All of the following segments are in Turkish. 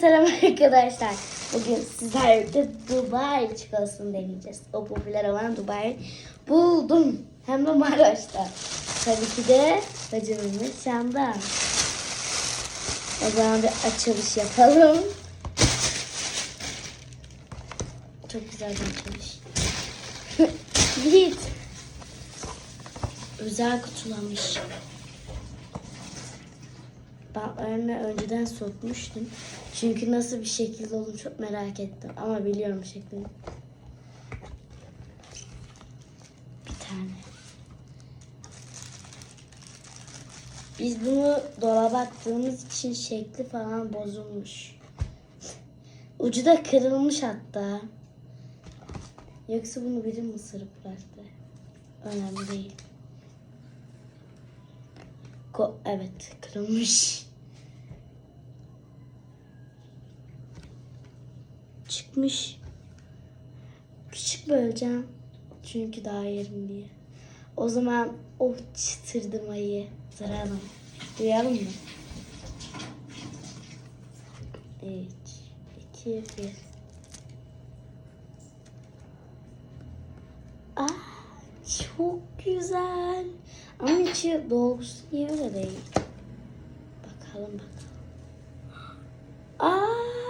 selam arkadaşlar. Bugün sizlerle birlikte Dubai çikolatasını deneyeceğiz. O popüler olan Dubai buldum. Hem de Maraş'ta. Tabii ki de bacımın nişanda. O zaman bir açılış yapalım. Çok güzel bir açılış. Git. Özel kutulamış. Bantlarını önceden sökmüştüm. Çünkü nasıl bir şekilde olduğunu çok merak ettim. Ama biliyorum şeklini. Bir tane. Biz bunu dolaba attığımız için şekli falan bozulmuş. Ucu da kırılmış hatta. Yoksa bunu biri mi ısırıp bıraktı? Önemli değil. Ko evet kırılmış. Çıkmış. Küçük böleceğim. Çünkü daha yerim diye. O zaman o çıtırdamayı zararım. Duyalım mı? 3, 2, 1. Ah, çok güzel. Ama içi dolgusu niye öyle değil? Bakalım bakalım. Aa!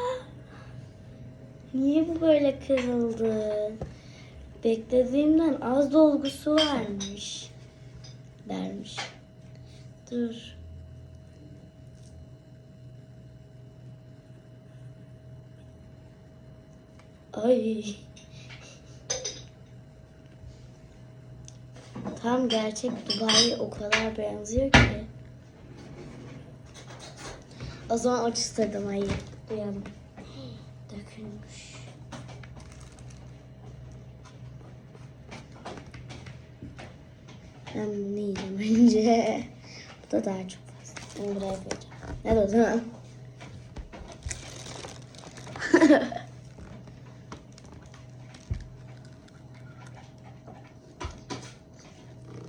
Niye bu böyle kırıldı? Beklediğimden az dolgusu varmış. Dermiş. Dur. Ay. Tam gerçek Dubai o kadar benziyor ki. O zaman o çıtırdım ayı. Duyalım. Dökülmüş. Ben bunu yiyeceğim önce. Bu da daha çok fazla. Bunu buraya koyacağım. Ne de o zaman?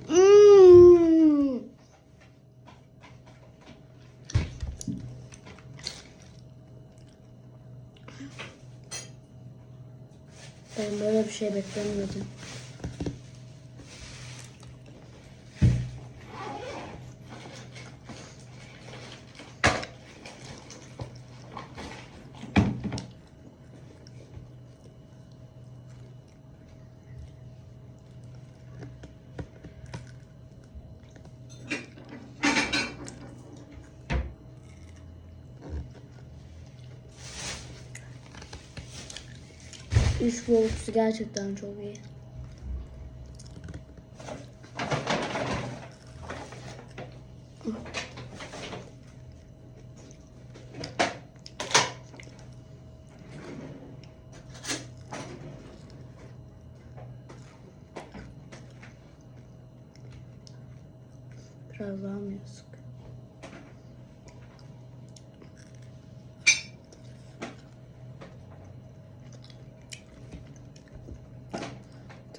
Mm. Ben böyle bir şey beklemiyordum. Üç voltsu gerçekten çok iyi. Biraz daha mı yazık?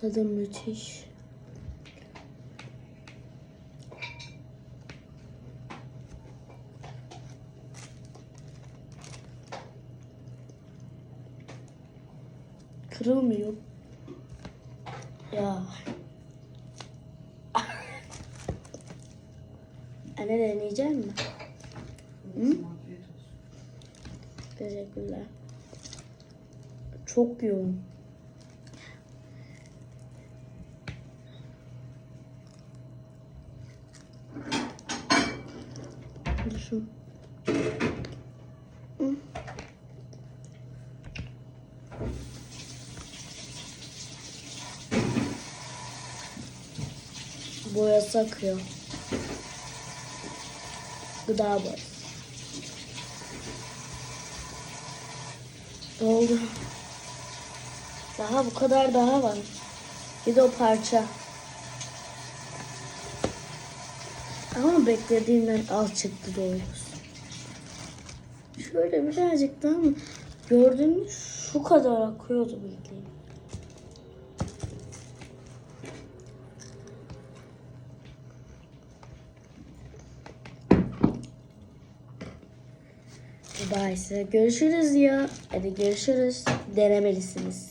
Tadı müthiş. Kırılmıyor. Ya. Anne deneyecek mi? Hı? Teşekkürler. Çok yoğun. Hı. Boyası akıyor. Gıda boyası. Oldu. Daha bu kadar daha var. Bir de o parça. Ama beklediğimden az çıktı doğrusu. Şöyle birazcık daha mı? Gördüğünüz şu kadar akıyordu bildiğin. Dubai ise görüşürüz diyor. Hadi görüşürüz. Denemelisiniz.